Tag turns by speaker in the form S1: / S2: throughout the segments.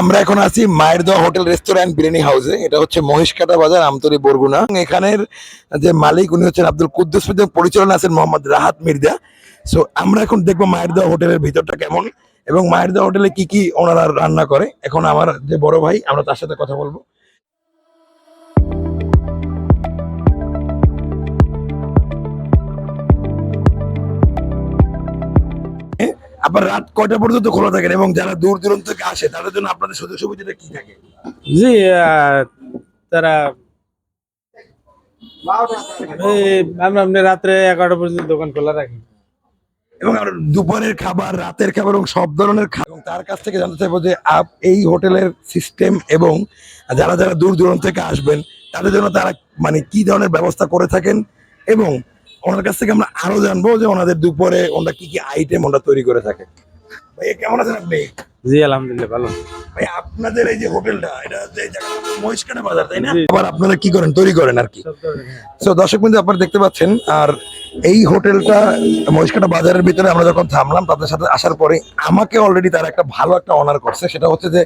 S1: আমরা এখন আছি মায়ের দোয়া হোটেল রেস্টুরেন্ট বিরিয়ানি হাউসে। এটা হচ্ছে মহিষকাটা বাজার আমতরি বরগুনা। এখানের যে মালিক, উনি হচ্ছেন আব্দুল কুদ্দুস। পরিচালনা আছেন মোহাম্মদ রাহাত মির্জা। সো আমরা এখন দেখব মায়ের দোয়া হোটেলের ভিতরটা কেমন। এবং মায়ের দোয়া হোটেলে কি কি ওনারা রান্না করে। এখন আমার যে বড় ভাই, আমরা তার সাথে কথা বলব। আবার রাত কয়টা পর্যন্ত খোলা থাকেন এবং যারা দূর দূরান্ত থেকে আসে তাদের জন্য আপনাদের সুযোগ সুবিধাটা কি থাকে?
S2: জি তারা আমরা এমনি রাত্রে এগারোটা পর্যন্ত দোকান খোলা রাখি।
S1: এবং আমরা দুপুরের খাবার রাতের খাবার এবং সব ধরনের খাবার এবং তার কাছ থেকে জানতে চাইব যে আপ এই হোটেলের সিস্টেম এবং যারা যারা দূর দূরান্ত থেকে আসবেন তাদের জন্য তারা মানে কি ধরনের ব্যবস্থা করে থাকেন এবং ওনার কাছ থেকে আমরা আরও জানব যে ওনাদের দুপুরে ওনারা কি কি আইটেম ওনারা তৈরি করে থাকে। ভাই কেমন আছেন আপনি?
S2: জি আলহামদুলিল্লাহ ভালো।
S1: ভাই আপনাদের এই যে হোটেলটা এটা যে মহিষকাটা বাজার তাই না? আবার আপনারা কি করেন? তৈরি করেন আর কি।
S2: ধরনের, হ্যাঁ।
S1: সো দর্শক বিন্দু আপনারা দেখতে পাচ্ছেন আর এই হোটেলটা মহিষকাটা বাজারের ভিতরে আমরা যখন থামলাম তাদের সাথে আসার পরে আমাকে অলরেডি তারা একটা ভালো একটা অনার করছে। সেটা হচ্ছে যে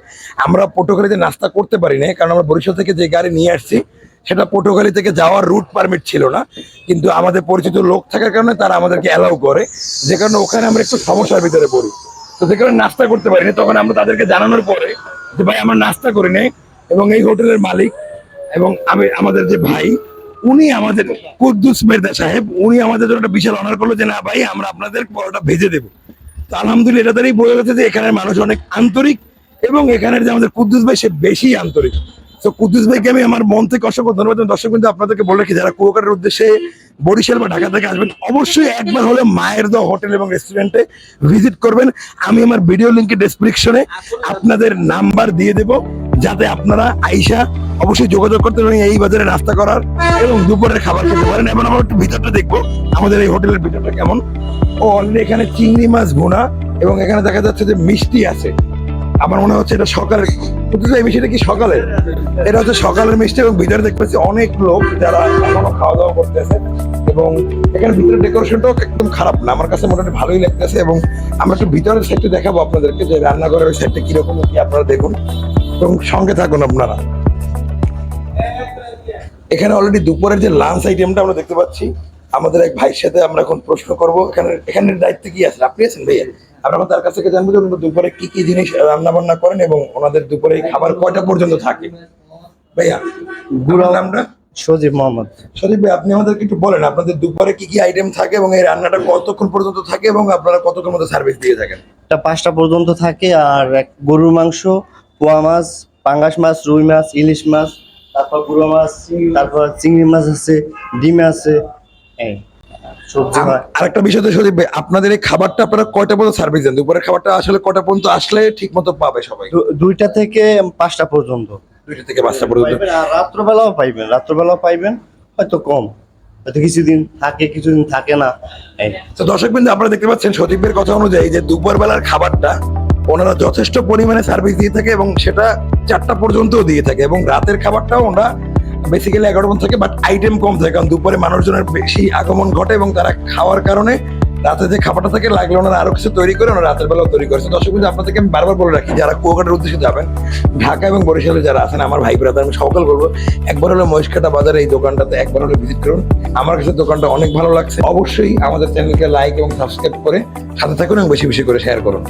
S1: আমরা পটুখালিতে নাস্তা করতে পারি না কারণ আমরা বরিশাল থেকে যে গাড়ি নিয়ে আসছি সেটা পটুখালি থেকে যাওয়ার রুট পারমিট ছিল না, কিন্তু আমাদের পরিচিত লোক থাকার কারণে তারা আমাদেরকে অ্যালাউ করে। যে কারণে ওখানে আমরা একটু সমস্যার ভিতরে পড়ি। তো যে কারণে নাস্তা করতে পারি না তখন আমরা তাদেরকে জানানোর পরে যে, ভাই, আমরা নাস্তা করি নাই। এবং এই হোটেলের মালিক এবং আমি, আমাদের যে ভাই, উনি আমাদের কুদ্দুস মেরদা সাহেব, উনি আমাদের জন্য একটা বিশাল অনার করল যে, না ভাই, আমরা আপনাদের পরোটা ভেজে দেবো। তো আলহামদুলিল্লাহ এটা দ্বারাই বোঝা যাচ্ছে যে, এখানের মানুষ অনেক আন্তরিক এবং এখানের যে আমাদের কুদ্দুস ভাই, সে বেশি আন্তরিক। তো কুদ্দুস ভাইকে আমি আমার মন থেকে অসংখ্য ধন্যবাদ দর্শক কিন্তু আপনাদেরকে বলে রাখি, যারা কুয়াকাটার উদ্দেশ্যে বরিশাল বা ঢাকা থেকে আসবেন, অবশ্যই একবার হলে মায়ের দোয়া হোটেল এবং রেস্টুরেন্টে ভিজিট করবেন। আমি আমার ভিডিও লিঙ্কের ডেসক্রিপশনে আপনাদের নাম্বার দিয়ে দেব, যাতে আপনারা আইসা অবশ্যই যোগাযোগ করতে পারেন এই বাজারে নাস্তা করার এবং দুপুরের খাবার খেতে পারেন। এবং আমরা একটু ভিতরটা দেখব, আমাদের এই হোটেলের ভিতরটা কেমন। ও অলরেডি এখানে চিংড়ি মাছ ভুনা, এবং এখানে দেখা যাচ্ছে যে মিষ্টি আছে। আমার মনে হচ্ছে এটা সকালের কিন্তু মিষ্টিটা কি সকালে? এটা হচ্ছে সকালের মিষ্টি এবং ভিতরে দেখতে পাচ্ছি অনেক লোক যারা এখনও খাওয়া দাওয়া করতেছে এবং এখানে ভিতরে ডেকোরেশনটাও একদম খারাপ না। আমার কাছে মোটামুটি ভালোই লাগতেছে এবং আমরা একটু ভিতরের সাইডটা দেখাবো আপনাদেরকে যে রান্নাঘরের ওই সাইডটা কীরকম কি আপনারা দেখুন। এবং সঙ্গে থাকুন আপনারা। এখানে অলরেডি দুপুরের যে লাঞ্চ আইটেমটা আমরা দেখতে পাচ্ছি। আমাদের এক ভাইয়ের সাথে আমরা এখন প্রশ্ন করব। এখানে এখানের দায়িত্ব কি আছে? আপনি আছেন ভাইয়া? আমরা এখন তার কাছ থেকে জানব যে দুপুরে কি কি জিনিস রান্না বান্না করেন এবং ওনাদের দুপুরে খাবার কয়টা পর্যন্ত থাকে। ভাইয়া
S3: গুড়া-
S1: আপনার নামটা?
S3: সজীব মোহাম্মদ।
S1: সজীব ভাই আপনি আমাদেরকে একটু বলেন আপনাদের দুপুরে কি কি আইটেম থাকে এবং এই রান্নাটা কতক্ষণ পর্যন্ত থাকে এবং আপনারা কতক্ষণ মধ্যে সার্ভিস দিয়ে থাকেন?
S3: এটা পাঁচটা পর্যন্ত থাকে আর এক গরুর মাংস পোয়া মাছ পাঙ্গাস মাছ রুই মাছ ইলিশ মাছ তারপর গুঁড়ো মাছ তারপর চিংড়ি মাছ আছে ডিম আছে এই।
S1: আরেকটা বিষয় তো সজীব ভাই আপনাদের এই খাবারটা আপনারা কয়টা পর্যন্ত সার্ভিস দেন? দুপুরের খাবারটা আসলে কয়টা পর্যন্ত আসলে ঠিক মতো পাবে সবাই?
S3: দুইটা থেকে পাঁচটা পর্যন্ত।
S1: দুইটা থেকে পাঁচটা পর্যন্ত।
S3: রাত্রবেলাও পাইবেন। রাত্রবেলাও পাইবেন হয়তো কম। হয়তো কিছুদিন থাকে কিছুদিন থাকে না।
S1: তো দর্শক বিন্দু আপনারা দেখতে পাচ্ছেন সতীবের কথা অনুযায়ী যে দুপুর বেলার খাবারটা ওনারা যথেষ্ট পরিমাণে সার্ভিস দিয়ে থাকে এবং সেটা চারটা পর্যন্ত দিয়ে থাকে এবং রাতের খাবারটাও ওনারা বেসিক্যালি এগারো পর্যন্ত থাকে বাট আইটেম কম থাকে, কারণ দুপুরে মানুষজনের বেশি আগমন ঘটে এবং তারা খাওয়ার কারণে রাতে যে খাবারটা থাকে, লাগলে ওনারা আরও কিছু তৈরি করে ওনারা রাতের বেলাও তৈরি করেছে। দর্শক বিন্দু আপনাদেরকে আমি বারবার বলে রাখি, যারা কুয়াকাটার উদ্দেশ্যে যাবেন, ঢাকা এবং বরিশালে যারা আছেন, আমার ভাই ব্রাদার আমি সকল বলব, একবার হলে মহিষকাটা বাজারে এই দোকানটাতে একবার হলে ভিজিট করুন। আমার কাছে দোকানটা অনেক ভালো লাগছে। অবশ্যই আমাদের চ্যানেলকে লাইক এবং সাবস্ক্রাইব করে সাথে থাকুন এবং বেশি বেশি করে শেয়ার করুন।